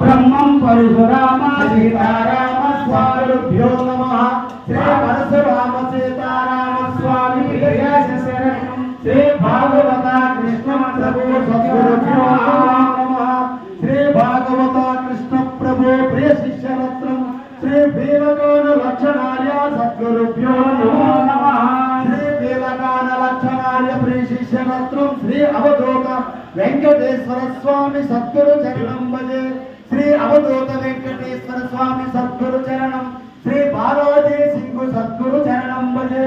బ్రహ్మం పరశురామ సీతారామ స్వామిభ్యో నమ శ్రీ పరశురామ సీతారామ స్వామి శ్రీ భాగవత కృష్ణ ప్రభు సద్గురుభ్యో నమ శ్రీ భాగవత కృష్ణ ప్రభు ప్రియ శిష్యరత్నం శ్రీ భీమగౌన లక్షణార్య సద్గురుభ్యో నమ శ్రీ భీమగాన లక్షణార్య ప్రియ శిష్యరత్నం శ్రీ అవధూత వెంకటేశ్వర స్వామి సద్గురు చరణం భజే శ్రీ అవధూత వెంకటేశ్వర స్వామి సద్గురు చరణం శ్రీ బాలాజీ సింగు సద్గురు చరణం భజే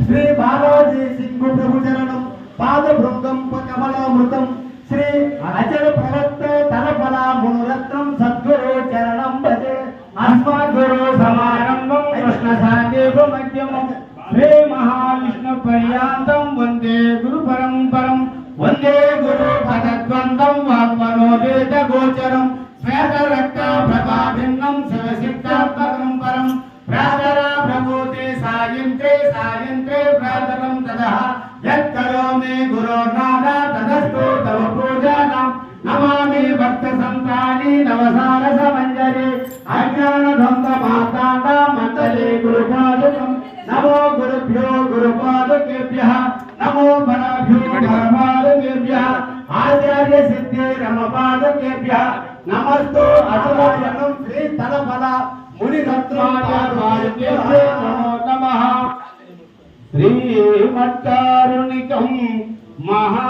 శ్రీ బాలాజీ సింగు ప్రభు చరణం పాద బృందం కమలామృతం శ్రీ అచల ప్రవక్త తలఫల మునురత్నం సద్గురు చరణం భజే అస్మద్గురు సమారంభం కృష్ణ సాందేవ మధ్యమం. శ్రీ మహావిష్ణు పర్యాంతం వందే గురు పరంపరం. వందే ప్రభూతే సాయంత్రే సాయంత్రే ప్రాతరం తదః యత్కరో మే గురోర్నాద తదస్తు తవ పూజానాం నమామి భక్త సంతాని నవసార సమంజరి అజ్ఞాన ధ్వంస మాతాండ మంతలే గురుపాదుకం నమో గురుభ్యో గురుపాదుకేభ్యః నమో పరభ్యో పరపాదుకేభ్యః ఆచార్య సిద్ధి రమపాదుకేభ్యః నమస్తు అసలాయనం శ్రీ తలఫల ముని నమో నమః శ్రీమత్కారుణికం మహాగుణనిధ